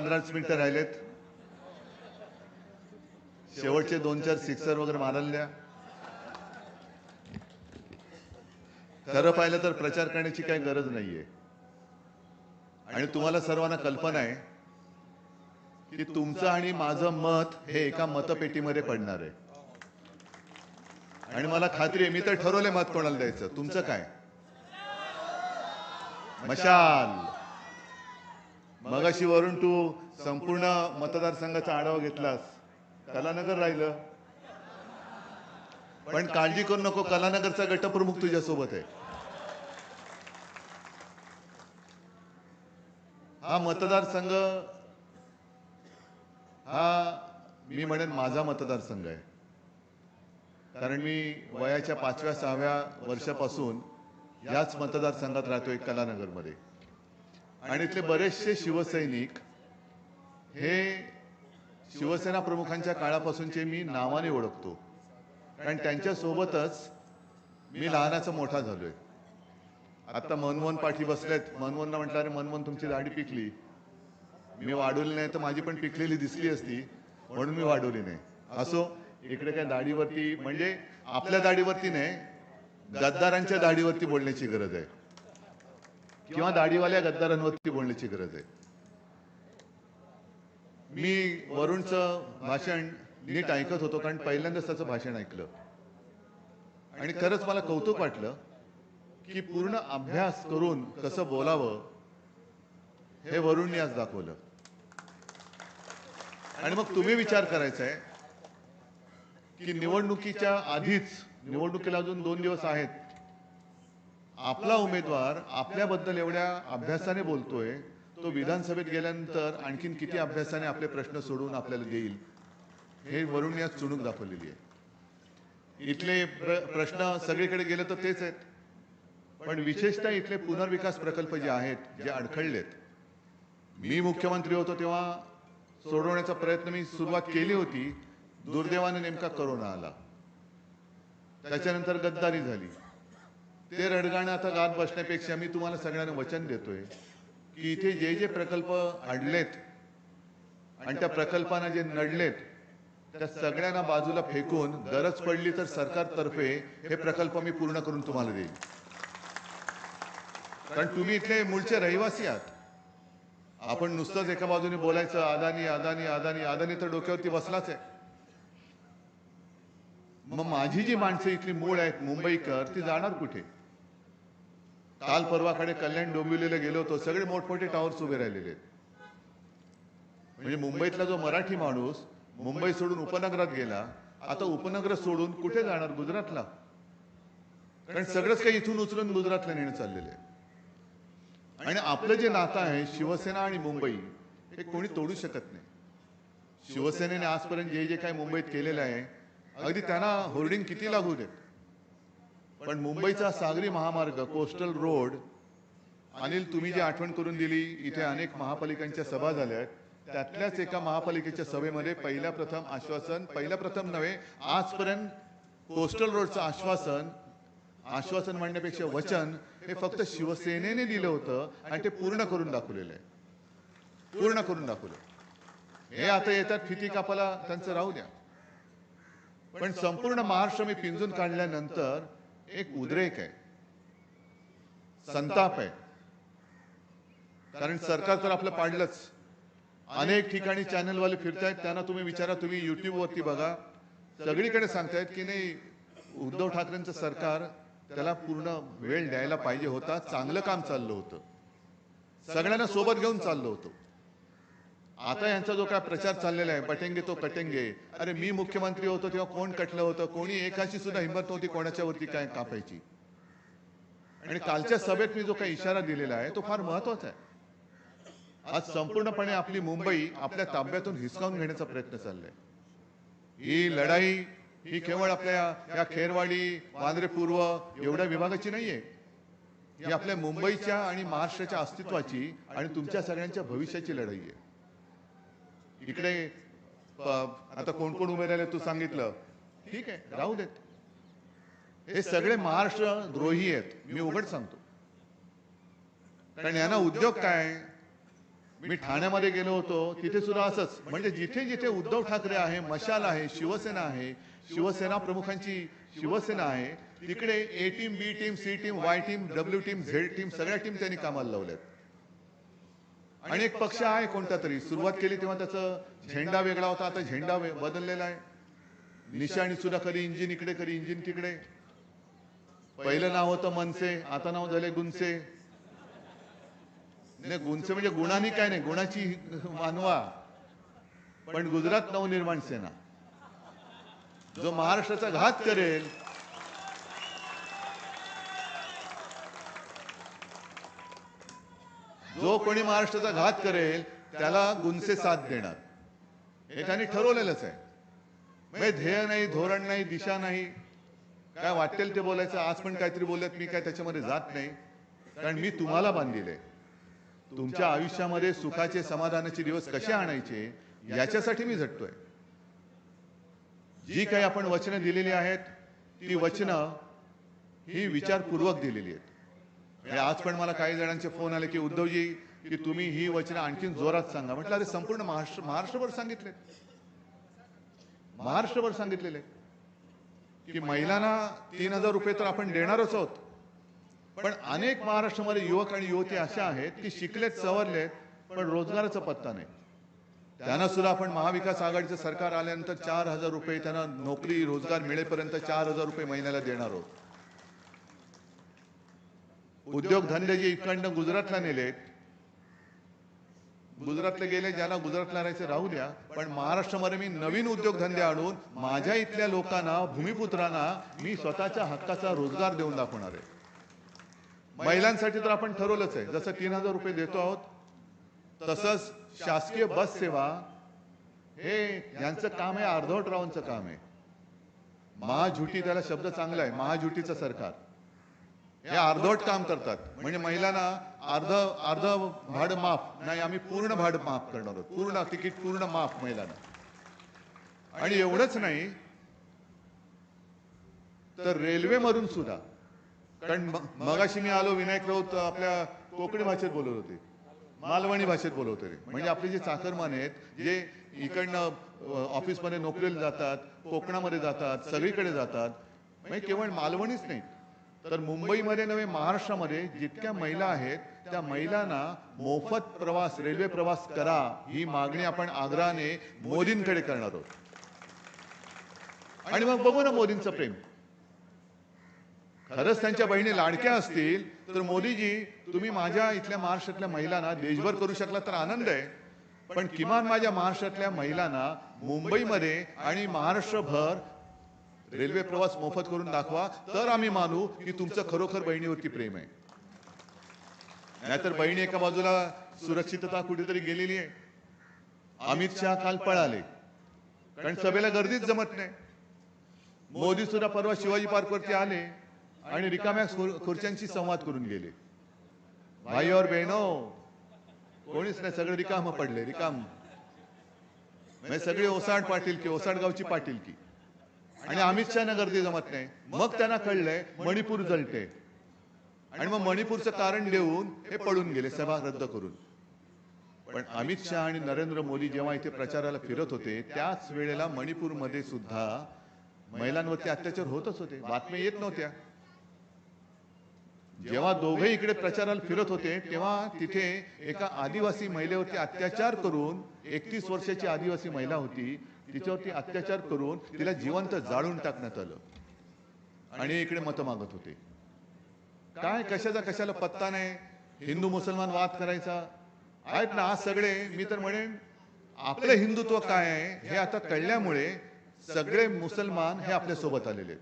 पंधराच मिनिटं राहिलेत. शेवटचे दोन चार सिक्सर वगैरे मारल्या खरं पाहिलं तर प्रचार करण्याची काही गरज नाहीये. आणि तुम्हाला सर्वांना कल्पना आहे की तुमचं आणि माझं मत हे एका मतपेटीमध्ये पडणार आहे. आणि मला खात्री आहे मी तर ठरवले मत कोणाला द्यायचं. तुमचं काय? मशाल. मगाशी वरून तू संपूर्ण मतदारसंघाचा आढावा घेतलास. कलानगर राहिलं. पण काळजी करू नको कलानगरचा गटप्रमुख तुझ्या सोबत आहे. हा मतदारसंघ हा मी म्हणेन माझा मतदारसंघ आहे. कारण मी वयाच्या पाचव्या सहाव्या वर्षापासून याच मतदारसंघात राहतोय कलानगरमध्ये. आणि इथले बरेचसे शिवसैनिक हे शिवसेना प्रमुखांच्या काळापासूनचे मी नावाने ओळखतो. कारण त्यांच्या सोबतच मी लहानाचा मोठा झालोय. आता मनमोहन पाठी बसलेत. मनमोहनला म्हटलं अरे मनमोहन तुमची दाढी पिकली. मी वाढवली नाही तर माझी पण पिकलेली दिसली असती म्हणून मी वाढवली नाही. असो इकडे काय दाढीवरती म्हणजे आपल्या दाढीवरती नाही गद्दारांच्या दाढीवरती बोलण्याची गरज आहे. किंवा दाढीवाल्या गद्दारांवरती बोलण्याची गरज आहे. मी वरुणचं भाषण नीट ऐकत होतो कारण पहिल्यांदाच त्याचं भाषण ऐकलं. आणि खरंच मला कौतुक वाटलं की पूर्ण अभ्यास करून कसं बोलावं हे वरुणने आज दाखवलं. आणि मग तुम्ही विचार करायचा आहे की निवडणुकीच्या आधीच निवडणुकीला अजून दोन दिवस आहेत आपला उमेदवार आपल्याबद्दल एवढ्या अभ्यासाने बोलतोय तो विधानसभेत गेल्यानंतर आणखीन किती अभ्यासाने आपले प्रश्न सोडून आपल्याला देईल, हे वरून यात चुणूक दाखवलेली आहे. इथले प्र- प्रश्न सगळीकडे गेले तर तेच आहेत. पण विशेषतः इथले पुनर्विकास प्रकल्प जे आहेत, जे अडखळलेत, मी मुख्यमंत्री होतो तेव्हा सोडवण्याचा प्रयत्न मी सुरुवात केली होती, दुर्दैवाने नेमका करोना आला. त्याच्यानंतर गद्दारी झाली. ते रडगाणं आता गात बसण्यापेक्षा मी तुम्हाला सगळ्यांना वचन देतोय की इथे जे जे प्रकल्प आणलेत आणि त्या प्रकल्पांना जे नडलेत त्या सगळ्यांना बाजूला फेकून गरज पडली तर सरकारतर्फे हे प्रकल्प मी पूर्ण करून तुम्हाला देईन. कारण तुम्ही इथले मूळचे रहिवासी आहात. आपण नुसतंच एका बाजूने बोलायचं अदानी अदानी अदानी अदानी तर डोक्यावरती बसलाच आहे. मग माझी जी माणसं इथली मूळ आहेत मुंबईकर ती जाणार कुठे? काल परवाकडे कल्याण डोंबिवलीला गेलो होतो. सगळे मोठमोठे टावर्स उभे राहिलेले म्हणजे मुंबईतला जो मराठी माणूस मुंबई सोडून उपनगरात गेला आता उपनगर सोडून कुठे जाणार? गुजरातला. कारण सगळंच काही इथून उचलून गुजरातला नेणं चाललेलं आहे. आणि आपलं जे नातं आहे शिवसेना आणि मुंबई हे कोणी तोडू शकत नाही. शिवसेनेने आजपर्यंत जे जे काही मुंबईत केलेलं आहे अगदी त्यांना होर्डिंग किती लागू देत? पण मुंबईचा सागरी महामार्ग कोस्टल रोड अनिल तुम्ही जी आठवण करून दिली इथे अनेक महापालिकांच्या सभा झाल्या आहेत. त्यातल्याच एका महापालिकेच्या सभेमध्ये पहिल्या प्रथम आश्वासन पहिल्या प्रथम नव्हे आजपर्यंत कोस्टल रोडचं आश्वासन आश्वासन म्हणण्यापेक्षा वचन हे फक्त शिवसेनेने दिलं होतं आणि ते पूर्ण करून दाखवलेलं आहे. पूर्ण करून दाखवलं. हे आता येतात फिती कापाला त्यांचं राहू द्या. पण संपूर्ण महाराष्ट्र मी पिंजून काढल्यानंतर एक उद्रेक आहे संताप आहे कारण सरकार तर आपलं पाडलंच। अनेक ठिकाणी चॅनलवाले फिरतायत, त्यांना तुम्ही विचारा, तुम्ही युट्यूब वरती बघा। सगळीकडे सांगतायत की नाही, उद्धव ठाकरेंचं सरकार पूर्ण वेळ द्यायला पाहिजे होता, चांगलं काम चाललं होतं। सगळ्यांना सोबत घेऊन चाललं होतं। आता यांचा जो काय प्रचार चाललेला आहे पटेंगे तो कटेंगे. अरे मी मुख्यमंत्री होतो तेव्हा कोण कटलं होतं? कोणी एकाची सुद्धा हिंमत नव्हती कोणाच्या वरती काय कापायची. आणि कालच्या सभेत मी जो काही इशारा दिलेला आहे तो फार महत्वाचा आहे. आज संपूर्णपणे आपली मुंबई आपल्या ताब्यातून हिसकावून घेण्याचा प्रयत्न चाललाय. ही लढाई ही केवळ आपल्या या खेरवाडी, वांद्रे, पूर्व एवढ्या विभागाची नाहीये. ही आपल्या मुंबईच्या आणि महाराष्ट्राच्या अस्तित्वाची आणि तुमच्या सगळ्यांच्या भविष्याची लढाई आहे. इकडे आता राहिले तू सांगितलं. ठीक आहे, राहू देत. हे महाराष्ट्र द्रोही आहेत. मी उघड सांगतो. कारण उद्योग काय? मी ठाण्यामध्ये गेलो होतो. तिथे सुद्धा जिथे जिथे उद्धव ठाकरे आहे, मशाल आहे, शिवसेना आहे, शिवसेना प्रमुखांची शिवसेना आहे, तिकडे A team B team C team Y team W team Z team सगळ्या टीम त्यांनी कामाला लावल्यात. एक पक्ष आहे कोणता तरी सुरुवात केली तेव्हा त्याचा झेंडा वेगळा होता आता झेंडा बदललेला आहे. निशाणी सुद्धा कधी इंजिन इकडे कधी इंजिन तिकडे. पहिलं नाव होतं मनसे आता नाव झाले गुंसे नाही गुंचे म्हणजे गुणानी काय नाही गुणाची मानवा. पण गुजरात नवनिर्माण सेना जो महाराष्ट्राचा घात करेल जो कोणी महाराष्ट्राचा घात करेल त्याला गुंसे साथ देणार. हे त्यांनी ठरवलेलंच आहे. म्हणजे ध्येय नाही धोरण नाही दिशा नाही. काय वाटेल ते बोलायचं आज पण काहीतरी बोलत मी काय त्याच्यामध्ये जात नाही. कारण मी तुम्हाला बांधलेले तुमच्या आयुष्यामध्ये सुखाचे समाधानाचे दिवस कसे आणायचे याच्यासाठी मी झटतोय. जी काही आपण वचनं दिलेली आहेत ती वचनं ही विचारपूर्वक दिलेली आहेत. आज पण मला काही जणांचे फ़ोन आले की, उद्धवजी, की तुम्ही ही वचनं आणखीन जोरात सांगा. अरे, संपूर्ण महाराष्ट्र, महाराष्ट्रभर सांगितले महाराष्ट्रभर सांगितलेले. की महिलांना तीन हज़ार रुपये तर आपण देणारच आहोत. पण अनेक महाराष्ट्रामध्ये युवक युवती अशा आहेत, की शिकलेत रोजगाराचा पत्ता नाही. त्यांना सुद्धा आपण महाविकास आघाडीचं सरकार आल्यानंतर चार हज़ार रुपये त्यांना नोकरी, रोज़गार मिळेपर्यंत चार हज़ार रुपये महिन्याला देणार आहोत. उद्योगधंदे जे इकडनं गुजरातला नेलेत, गुजरातला गेले ज्याला गुजरातला राहायचे राहू द्या, पण महाराष्ट्रामध्ये मी नवीन उद्योगधंदे आणून माझ्या इथल्या लोकांना, भूमिपुत्रांना, मी स्वतःच्या हक्काचा रोज़गार देऊन दाखवणार आहे. महिलांसाठी तर आपण ठरवलंच आहे, जसं तीन हज़ार रुपये देतो आहोत, तसंच शासकीय बस सेवा, हे यांचं काम आहे, अर्धवट रावांचं काम आहे. महाझुटी शब्द चांगला आहे महाझुटीचं सरकार. अर्धवट काम करतात. म्हणजे महिलांना अर्ध अर्ध भाडं माफ़. नाही आम्ही पूर्ण भाडं माफ़ करणार पूर्ण तिकीट पूर्ण माफ़ महिलांना. आणि एवढंच नाही तर रेल्वेमधून सुद्धा. कारण मगाशी मी आलो विनायक राऊत आपल्या कोकणी भाषेत बोलत होते. मालवणी भाषेत बोलत होते. म्हणजे आपले जे चाकरमान जे इकडनं अ, ऑफिसमध्ये नोकरीला जातात कोकणामध्ये जातात सगळीकडे जातात. म्हणजे केवळ मालवणीच नाही तर मुंबईमध्ये नव्हे महाराष्ट्रामध्ये जितक्या महिला आहेत त्या महिलांना मोफत प्रवास रेल्वे प्रवास करा ही मागणी आपण आग्रहाने मोदींकडे करणार आहोत. आणि मग बघू ना मोदींचं प्रेम. खरंच त्यांच्या बहिणी लाडक्या असतील तर मोदीजी तुम्ही माझ्या इथल्या महाराष्ट्रातल्या महिलांना देशभर करू शकला तर आनंद आहे. पण किमान माझ्या महाराष्ट्रातल्या महिलांना मुंबईमध्ये आणि महाराष्ट्रभर रेल्वे प्रवास मोफत करून दाखवा. तर आम्ही मानू की तुमचं खरोखर बहिणीवरती प्रेम आहे. नाहीतर बहिणी एका बाजूला सुरक्षितता कुठेतरी गेलेली आहे. अमित शहा काल पळाले. कारण सभेला गर्दीच जमत नाही. मोदी सुद्धा परवा शिवाजी पार्क वरती आणि रिकाम्या खुर्च्यांशी संवाद करून गेले. भाई और बहनो, कोणीच नाही, सगळे रिकाम पडले, रिकाम. सगळे ओसाड पाटील की पाटील की. आणि अमित शहाना गर्दी जमत नाही. मग त्यांना कळलंय मणिपूर जळते आणि कारण देऊन हे पळून गेले, सभा रद्द करून. अमित शहा नरेंद्र मोदी जेव्हा इथे प्रचाराला फिरत होते, त्याच वेळेला मणिपूरमध्ये सुद्धा महिलांवरती अत्याचार होतच होते. बातम्या येत नव्हत्या. जेव्हा दोघे इकडे प्रचाराला फिरत होते तिथे एका आदिवासी महिलेवरती अत्याचार करून एकतीस वर्षाची आदिवासी महिला होती. तिच्यावरती अत्याचार करून तिला जिवंत जाळून टाकण्यात आलं. आणि इकडे मतं मागत होते. काय कशाचा कशाला पत्ता नाही? हिंदू, मुसलमान वाद करायचा? आहेत ना सगळे, मी तर म्हणेन, आपलं हिंदुत्व काय आहे, हे आता कळल्यामुळे सगळे मुसलमान हे आपल्या सोबत आलेले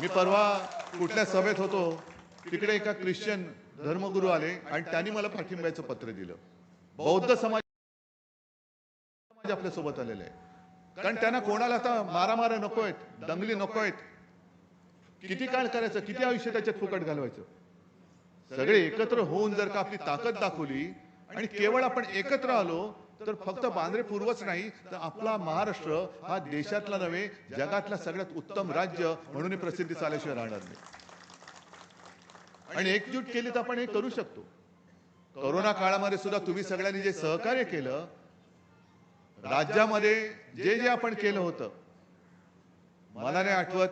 मी परवा कुठल्या सभेत होतो, तिकडे एका ख्रिश्चन धर्मगुरू आले आणि त्यांनी मला पाठिंब्याचं पत्र दिलं. बौद्ध समाज आपल्या सोबत आलेले आहे. कारण त्यांना कोणाला आता नको आहेत दंगली नको आहेत किती काळ करायचं? किती आयुष्य त्याच्यात फुकट घालवायचं? सगळे एकत्र होऊन जर का आपली ताकद दाखवली आणि केवळ आपण एकत्र आलो तर फक्त बांद्रे पूर्वच नाही तर आपला महाराष्ट्र हा देशातला नव्हे जगातला सगळ्यात उत्तम राज्य म्हणून प्रसिद्धी आल्याशिवाय राहणार नाही. आणि एकजूट केली तर आपण हे करू शकतो. कोरोना काळामध्ये सुद्धा तुम्ही सगळ्यांनी जे सहकार्य केलं राज्यामध्ये जे जे आपण केलं होतं, मला आठवत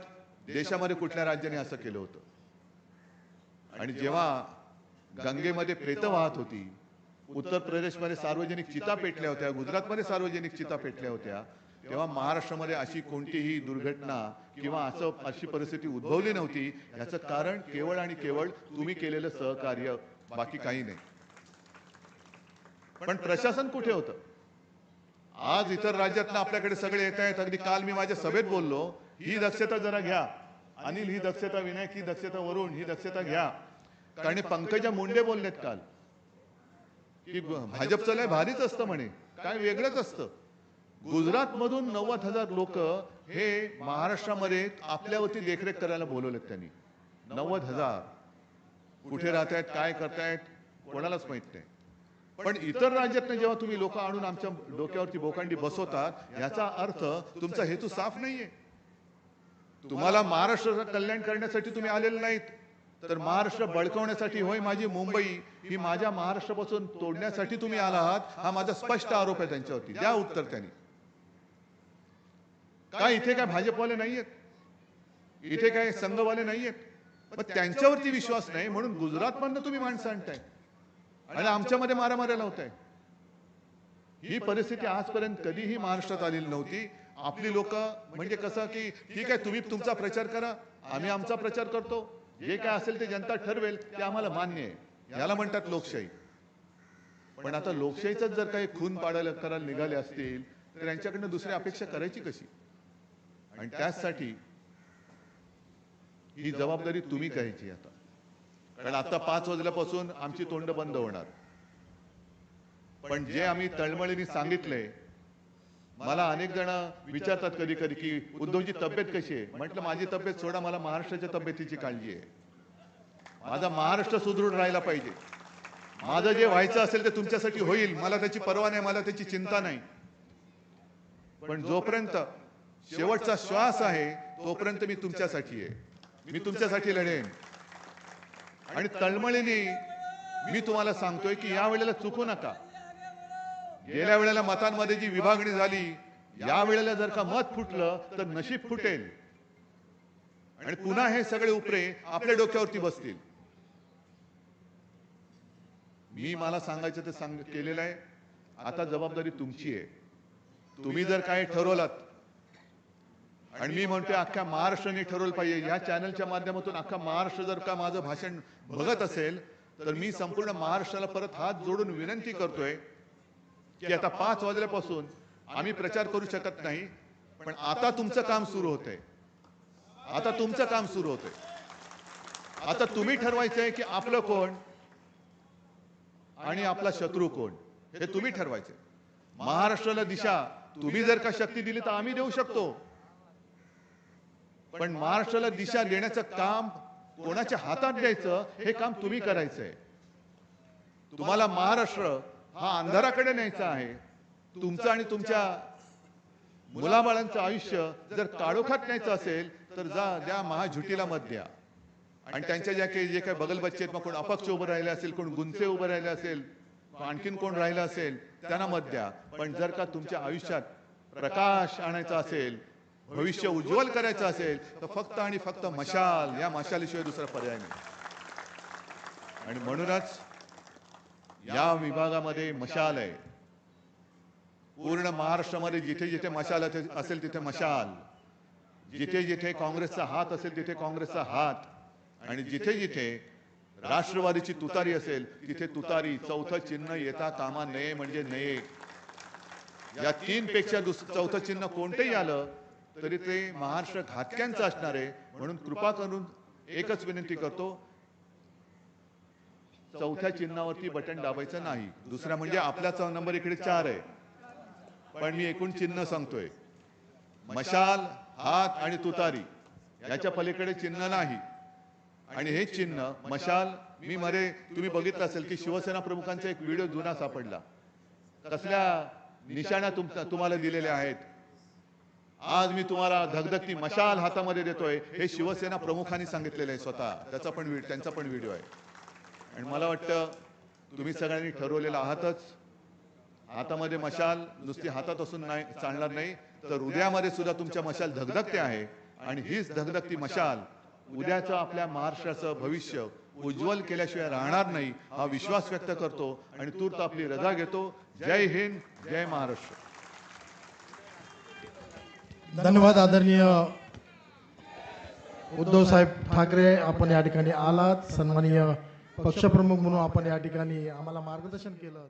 देशामध्ये कुठल्या राज्याने असं केलं होतं. प्रेत वाहत होती, उत्तर प्रदेशमध्ये सार्वजनिक चिता पेटल्या होत्या, गुजरातमध्ये सार्वजनिक चिता पेटल्या होत्या, तेव्हा महाराष्ट्रामध्ये अशी कोणतीही दुर्घटना असं, अशी परिस्थिती उद्भवली नव्हती, याचं कारण केवळ आणि केवळ तुम्ही केलेलं सहकार्य, बाकी काही नाही. प्रशासन कुठे होतं? आज इतर राज्यातनं आपल्याकडे सगळे येत आहेत. अगदी काल मी माझ्या सभेत बोललो ही दक्षता जरा घ्या. अनिल ही दक्षता विनायक ही दक्षता वरुण ही दक्षता घ्या. कारण पंकजा मुंडे बोललेत काल. की भाजपचं लय भारीच असतं म्हणे. काय वेगळंच असतं. गुजरात मधून नव्वद हजार लोक हे महाराष्ट्रामध्ये आपल्यावरती देखरेख करायला बोलवलेत त्यांनी. नव्वद हजार. कुठे राहत आहेत काय करतायत कोणालाच माहीत नाही. पण इतर राज्यातनं जेव्हा तुम्ही लोक आणून आमच्या डोक्यावरती बोकांडी बसवतात याचा अर्थ तुमचा हेतू साफ़ नाहीये. तुम्हाला महाराष्ट्राचं कल्याण करण्यासाठी तुम्ही आलेले नाहीत. तर महाराष्ट्र बळकवण्यासाठी होय माझी मुंबई ही माझ्या महाराष्ट्रापासून तोडण्यासाठी तुम्ही आला आहात हा माझा स्पष्ट आरोप आहे त्यांच्यावरती. द्या उत्तर त्यांनी. काय इथे काय भाजपवाले नाहीयेत? इथे काय संघवाले नाहीयेत? मग त्यांच्यावरती विश्वास नाही म्हणून गुजरात मधनं तुम्ही माणसं आणताय. आणि आमच्यामध्ये मारामाऱ्या लावताय ही परिस्थिती आजपर्यंत कधीही महाराष्ट्रात आलेली नव्हती. आपली लोक म्हणजे कसं की, ठीक आहे, तुम्ही तुमचा प्रचार करा, आम्ही आमचा प्रचार करतो. जे काय असेल ते जनता ठरवेल, ते आम्हाला मान्य आहे. याला म्हणतात लोकशाही. पण आता लोकशाहीचाच जर काही खून पाडायला करायला निघाले असतील, तर यांच्याकडनं दुसरी अपेक्षा करायची कशी? आणि त्याचसाठी ही जबाबदारी तुम्ही घ्यायची आता. कारण आता पाच वाजल्यापासून आमची तोंड बंद होणार. पण जे आम्ही तळमळीने सांगितलंय मला अनेक जण विचारतात कधी कधी की उद्धवची तब्येत कशी आहे? म्हटलं माझी तब्येत सोडा मला महाराष्ट्राच्या तब्येतीची काळजी आहे. माझा महाराष्ट्र सुदृढ राहायला पाहिजे. माझं जे व्हायचं असेल ते तुमच्यासाठी होईल. मला त्याची पर्वा नाही मला त्याची चिंता नाही. पण जोपर्यंत शेवटचा श्वास आहे तोपर्यंत मी तुमच्यासाठी आहे. मी तुमच्यासाठी लढेन. आणि तळमळीने मी तुम्हाला सांगतोय की या वेळेला चुकू नका. गेल्या वेळेला मतांमध्ये जी विभागणी झाली या वेळेला जर का मत फुटलं तर नशीब फुटेल. आणि पुन्हा हे सगळे उपरे आपल्या डोक्यावरती बसतील. मी मला सांगायचं ते सांग केलेलं आहे. आता जबाबदारी तुमची आहे. तुम्ही जर काय ठरवलात आणि मी म्हणतोय अख्ख्या महाराष्ट्राने ठरवलं पाहिजे. या चॅनलच्या माध्यमातून अख्खा महाराष्ट्र जर का माझं भाषण बघत असेल तर मी संपूर्ण महाराष्ट्राला परत हात जोडून विनंती करतोय की आता पाच वाजल्यापासून आम्ही प्रचार करू शकत नाही पण आता तुमचं काम सुरू होतंय. आता तुमचं काम सुरू होतंय. आता तुम्ही ठरवायचंय की आपलं कोण आणि आपला शत्रू कोण हे तुम्ही ठरवायचंय. महाराष्ट्राला दिशा तुम्ही जर का शक्ती दिली तर आम्ही देऊ शकतो. पण महाराष्ट्राला दिशा देण्याचं काम कोणाच्या हातात द्यायचं काम तुम्ही करायचंय. तुम्हाला महाराष्ट्र हा अंधाराकडे न्यायचा आहे. तुमचं आणि तुमच्या मुलाबाळांचं आयुष्य जर काळोखात न्यायचं असेल जा, द्या महाझुटीला मत द्या. ज्या जे काही बगलबच्चे आहेत, मग कोण अपक्ष उभं राहिले असेल, कोण गुंचे उभं राहिले मत द्या. पण जर का तुमच्या आयुष्यात प्रकाश आणायचा असेल भविष्य उज्ज्वल करायचं असेल तर फक्त आणि फक्त मशाल या मशालीशिवाय दुसरा पर्याय नाही. आणि म्हणूनच या विभागामध्ये मशाल आहे. पूर्ण महाराष्ट्रामध्ये जिथे जिथे मशाल असेल तिथे मशाल. जिथे जिथे काँग्रेसचा हात असेल तिथे काँग्रेसचा हात. आणि जिथे जिथे राष्ट्रवादीची तुतारी असेल तिथे तुतारी चौथं चिन्ह येता कामा नये म्हणजे नये. या तीन पेक्षा दुस चौथं चिन्ह कोणतंही आलं तरी ते महाराष्ट्र घातक्यांचं असणार आहे म्हणून कृपा करून एकच विनंती करतो चौथ्या चिन्हावरती बटन दाबायचं नाही. दुसरा म्हणजे आपल्याचा नंबर इकडे चार आहे. पण मी एकूण चिन्ह सांगतोय. मशाल हात आणि तुतारी याच्या पलीकडे चिन्ह नाही. आणि हे चिन्ह मशाल मी मध्ये तुम्ही बघितलं असेल की शिवसेना प्रमुखांचा एक व्हिडिओ जुना सापडला. कसल्या निशाणा तुमचा तुम्हाला दिलेल्या आहेत? आज मी तुम्हाला धगधगती मशाल हातामध्ये देतोय. हे शिवसेना प्रमुखांनी सांगितलेलं आहे स्वतः. त्याचा पण त्यांचा पण व्हिडिओ आहे. आणि मला मशाल, नुसती हातात असून नाही, चालणार नाही. तर हृदयामध्ये सुद्धा तुमच्या मशाल धगधगते आहे. आणि धगधगती मशाल उद्याचं आपल्या महाराष्ट्राचं भविष्य उज्ज्वल केल्याशिवाय विश्वास व्यक्त करतो तूर्त आपली रजा घेतो. जय हिंद, जय महाराष्ट्र. धन्यवाद आदरणीय उद्धव साहेब ठाकरे आपण या ठिकाणी आलात. सन्माननीय पक्षप्रमुख म्हणून आपण या ठिकाणी आम्हाला मार्गदर्शन केलं.